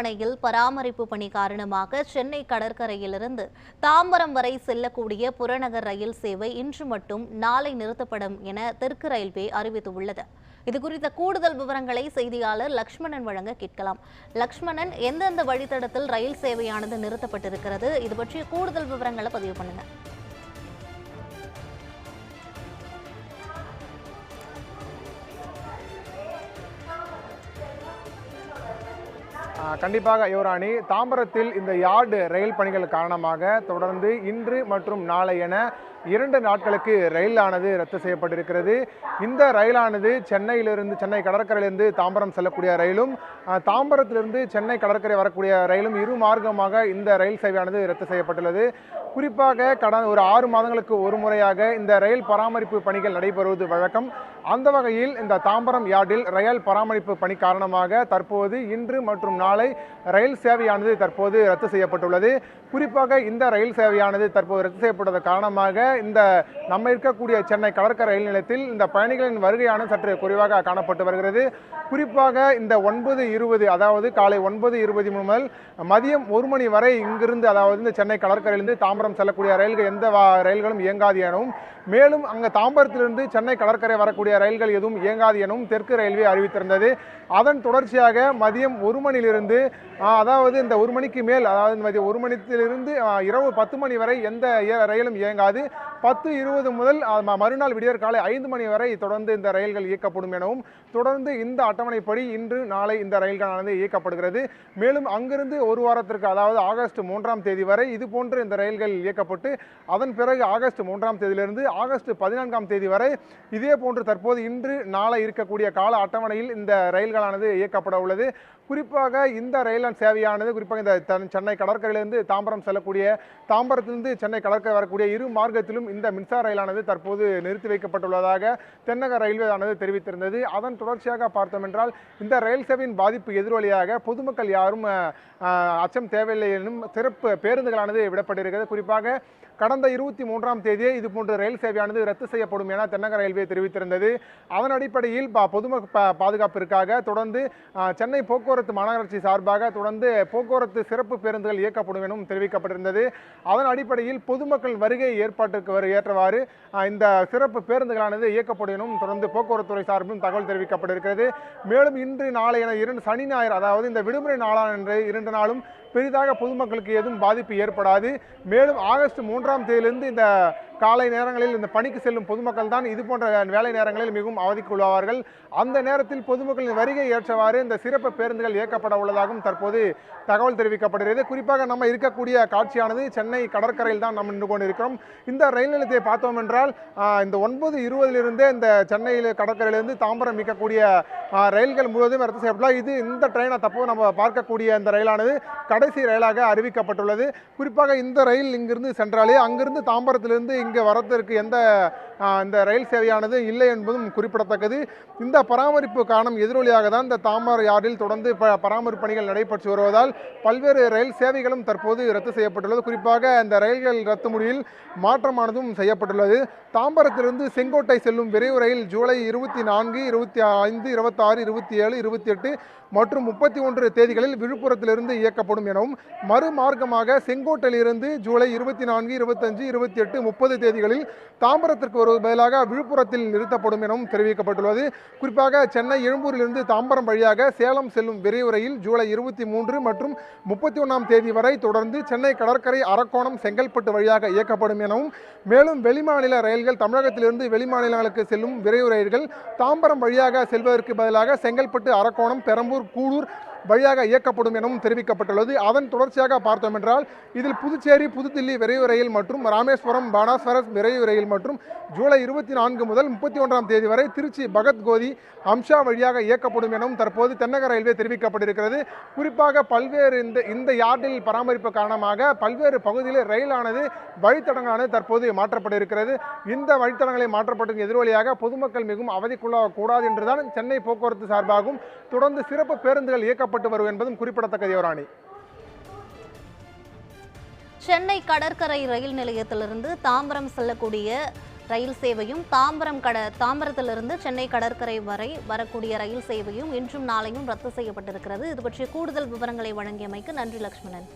அணையில் பராமரிப்பு பணி காரணமாக சென்னை கடற்கரையிலிருந்து தாம்பரம் வரை செல்லக்கூடிய புறநகர் ரயில் சேவை இன்று மட்டும் நாளை நிறுத்தப்படும் என தெற்கு ரயில்வே அறிவித்துள்ளது. இது குறித்த கூடுதல் விவரங்களை செய்தியாளர் லக்ஷ்மணன் வழங்க கேட்கலாம். லக்ஷ்மணன் எந்தெந்த வழித்தடத்தில் ரயில் சேவையானது நிறுத்தப்பட்டிருக்கிறது? இது பற்றிய கூடுதல் விவரங்களை பதிவு பண்ணுங்க. கண்டிப்பாக யுவராணி தாம்பரத்தில் இந்த யார்டு ரயில் பணிகள் காரணமாக தொடர்ந்து இன்று மற்றும் நாளை என இரண்டு நாட்களுக்கு ரயிலானது ரத்து செய்யப்பட்டிருக்கிறது. இந்த ரயிலானது சென்னையிலிருந்து சென்னை கடற்கரையிலிருந்து தாம்பரம் செல்லக்கூடிய ரயிலும் தாம்பரத்திலிருந்து சென்னை கடற்கரை வரக்கூடிய ரயிலும் இரு மார்க்கமாக இந்த ரயில் சேவையானது ரத்து செய்யப்பட்டுள்ளது. குறிப்பாக கடந்த ஒரு ஆறு மாதங்களுக்கு ஒரு முறையாக இந்த ரயில் பராமரிப்பு பணிகள் நடைபெறுவது வழக்கம். அந்த வகையில் இந்த தாம்பரம் யார்டில் ரயில் பராமரிப்பு பணி காரணமாக தற்போது இன்று மற்றும் நாளை ரயில் சேவையானது தற்போது ரத்து செய்யப்பட்டுள்ளது. குறிப்பாக இந்த ரயில் சேவையானது தற்போது ரத்து செய்யப்பட்டது காரணமாக இந்த நம்ம இருக்கக்கூடிய சென்னை கடற்கரை ரயில் நிலையத்தில் இந்த பயணிகளின் வருகையானது சற்று குறைவாக காணப்பட்டு வருகிறது. குறிப்பாக இந்த ஒன்பது இருபது அதாவது காலை ஒன்பது இருபது முதல் மதியம் ஒரு மணி வரை இங்கிருந்து அதாவது இந்த சென்னை கடற்கரையிலிருந்து தாம்பரம் செல்லக்கூடிய ரயில்கள் எந்த ரயில்களும் இயங்காது எனவும் மேலும் அங்கே தாம்பரத்திலிருந்து சென்னை கடற்கரை வரக்கூடிய ரயில்கள் எதுவும் இயங்காது எனவும் தெற்கு ரயில்வே அறிவித்திருந்தது. அதன் தொடர்ச்சியாக மதியம் ஒரு மணியிலிருந்து அதாவது இந்த ஒரு மணிக்கு மேல் அதாவது மதியம் ஒரு மணித்திலிருந்து இரவு பத்து மணி வரை எந்த ரயிலும் இயங்காது. பத்து இருபது முதல் மறுநாள் விடியற் காலை ஐந்து மணி வரை தொடர்ந்து இந்த ரயில்கள் இயக்கப்படும் எனவும் தொடர்ந்து இந்த அட்டவணைப்படி இன்று நாளை இந்த ரயில்களானது இயக்கப்படுகிறது. மேலும் அங்கிருந்து ஒரு வாரத்திற்கு அதாவது ஆகஸ்ட் மூன்றாம் தேதி வரை இது போன்று இந்த ரயில்கள் இயக்கப்பட்டு அதன் பிறகு ஆகஸ்ட் மூன்றாம் தேதியிலிருந்து ஆகஸ்ட் பதினான்காம் தேதி வரை இதே போன்று தற்போது தற்போது இன்று நாளை இருக்கக்கூடிய கால அட்டவணையில் இந்த ரயில்களானது இயக்கப்பட உள்ளது. குறிப்பாக இந்த ரயில் சேவையானது குறிப்பாக இந்த தன்- சென்னை கடற்கரையிலிருந்து தாம்பரம் செல்லக்கூடிய தாம்பரத்திலிருந்து சென்னை கடற்கரை வரக்கூடிய இரு மார்க்கத்திலும் இந்த மின்சார ரயிலானது தற்போது நிறுத்தி வைக்கப்பட்டுள்ளதாக தென்னக ரயில்வே ஆனது தெரிவித்திருந்தது. அதன் தொடர்ச்சியாக பார்த்தோம் என்றால் இந்த ரயில் சேவையின் பாதிப்பு எதிரொலியாக பொதுமக்கள் யாரும் அச்சம் தேவையில்லை எனும் சிறப்பு பேருந்துகளானது விடப்பட்டிருக்கிறது. குறிப்பாக கடந்த இருபத்தி மூன்றாம் தேதியே இது போன்ற ரயில் சேவையானது ரத்து செய்யப்படும் என தென்னக ரயில்வே தெரிவித்திருந்தது. அதன் அடிப்படையில் பா- பாதுகாப்பிற்காக தொடர்ந்து சென்னை போக்குவரத்து மாநகராட்சி சார்பாக தொடர்ந்து போக்குவரத்து சிறப்பு பேருந்துகள் இயக்கப்படும் எனவும் தெரிவிக்கப்பட்டிருந்தது. அதன் அடிப்படையில் பொதுமக்கள் வருகை ஏற்பாட்டுக்கு வரு- ஏற்றவாறு இந்த சிறப்பு பேருந்துகளானது இயக்கப்படும் எனவும் தொடர்ந்து போக்குவரத்துறை சார்பிலும் தகவல் தெரிவிக்கப்பட்டிருக்கிறது. மேலும் இன்று நாளை என இரண்டு சனி ஞாயிறு அதாவது இந்த விடுமுறை நாளான இரண்டு நாளும் பெரிதாக பொதுமக்களுக்கு எதுவும் பாதிப்பு ஏற்படாது. மேலும் ஆகஸ்ட் மூன்றாம் தேதியிலிருந்து இந்த காலை நேரங்களில் இந்த பணிக்கு செல்லும் பொதுமக்கள் தான் இது போன்ற வேலை நேரங்களில் மிகவும் அவதிக்குள்ளாவார்கள் அந்த நேரத்தில் பொதுமக்களின் வருகை ஏற்றவாறு இந்த சிறப்பு பேருந்துகள் இயக்கப்பட உள்ளதாகவும் தற்போது தகவல் தெரிவிக்கப்படுகிறது. குறிப்பாக நம்ம இருக்கக்கூடிய காட்சியானது சென்னை கடற்கரையில் தான் நம்ம நின்று கொண்டிருக்கிறோம். இந்த ரயில் நிலையத்தை பார்த்தோம் என்றால் இந்த ஒன்பது இருபதிலிருந்தே இந்த சென்னையில் கடற்கரையிலிருந்து தாம்பரம் மிக்கக்கூடிய ரயில்கள் முழுவதும் ரத்து செய்யப்படலாம் இது இந்த ட்ரெயினை தப்போ. நம்ம பார்க்கக்கூடிய இந்த ரயிலானது கடைசி ரயிலாக அறிவிக்கப்பட்டுள்ளது. குறிப்பாக இந்த ரயில் இங்கிருந்து சென்றாலே அங்கிருந்து தாம்பரத்திலிருந்து இங்கே வரத்திற்கு எந்த இந்த ரயில் சேவையானது இல்லை என்பதும் குறிப்பிடத்தக்கது. இந்த பராமரிப்பு காரணம் எதிரொலியாக தான் இந்த தாம்பரம் யார்டில் தொடர்ந்து ப பராமரிப்பு பணிகள் நடைபெற்று வருவதால் பல்வேறு ரயில் சேவைகளும் தற்போது ரத்து செய்யப்பட்டுள்ளது. குறிப்பாக இந்த ரயில்கள் ரத்து முடிவில் மாற்றமானதும் செய்யப்பட்டுள்ளது. தாம்பரத்திலிருந்து செங்கோட்டை செல்லும் விரைவு ரயில் ஜூலை இருபத்தி நான்கு இருபத்தி ஐந்து இருபத்தாறு இருபத்தி ஏழு இருபத்தி எட்டு மற்றும் முப்பத்தி ஒன்று தேதிகளில் விழுப்புரத்திலிருந்து இயக்கப்படும் எனவும் மறுமார்க்கமாக செங்கோட்டையிலிருந்து ஜூலை இருபத்தி நான்கு இருபத்தஞ்சு இருபத்தி எட்டு முப்பது தேதிகளில் தாம்பரத்திற்கு ஒரு பதிலாக விழுப்புரத்தில் நிறுத்தப்படும் எனவும் தெரிவிக்கப்பட்டுள்ளது. குறிப்பாக சென்னை எழும்பூரிலிருந்து தாம்பரம் வழியாக சேலம் செல்லும் விரைவுரையில் ஜூலை இருபத்தி மூன்று மற்றும் முப்பத்தி ஒன்றாம் தேதி வரை தொடர்ந்து சென்னை கடற்கரை அரக்கோணம் செங்கல்பட்டு வழியாக இயக்கப்படும் எனவும் மேலும் வெளிமாநில ரயில்கள் தமிழகத்திலிருந்து வெளிமாநிலங்களுக்கு செல்லும் விரைவு ரயில்கள் தாம்பரம் வழியாக செல்வதற்கு பதிலாக செங்கல்பட்டு அரக்கோணம் பெரம்பூர் கூடூர் வழியாக இயக்கப்படும் எனவும் தெரிவிக்கப்பட்டுள்ளது. அதன் தொடர்ச்சியாக பார்த்தோம் என்றால் இதில் புதுச்சேரி புதுதில்லி விரைவு ரயில் மற்றும் ராமேஸ்வரம் பானாஸ்வரஸ் விரைவு ரயில் மற்றும் ஜூலை இருபத்தி நான்கு முதல் முப்பத்தி ஒன்றாம் தேதி வரை திருச்சி பகத்கோதி அம்ஷா வழியாக இயக்கப்படும் எனவும் தற்போது தென்னக ரயில்வே தெரிவிக்கப்பட்டிருக்கிறது. குறிப்பாக பல்வேறு இந்த இந்த யார்டில் பராமரிப்பு காரணமாக பல்வேறு பகுதியில் ரயிலானது வழித்தடங்களானது தற்போது மாற்றப்பட்டிருக்கிறது. இந்த வழித்தடங்களை மாற்றப்பட்டதன் எதிர்வழியாக பொதுமக்கள் மிகவும் அவதிக்குள்ளாக கூடாது என்றுதான் சென்னை போக்குவரத்து சார்பாகவும் தொடர்ந்து சிறப்பு பேருந்துகள் இயக்கப்பட்டு வரும் என்பதும் குறிப்பிடத்தக்கது யுவராணி சென்னை கடற்கரை ரயில் நிலையத்திலிருந்து தாம்பரம் செல்லக்கூடிய ரயில் சேவையும் தாம்பரம் கட தாம்பரத்திலிருந்து சென்னை கடற்கரை வரை வரக்கூடிய ரயில் சேவையும் இன்றும் நாளையும் ரத்து செய்யப்பட்டிருக்கிறது. இது பற்றிய கூடுதல் விவரங்களை வழங்கியமைக்கு நன்றி லக்ஷ்மணன்.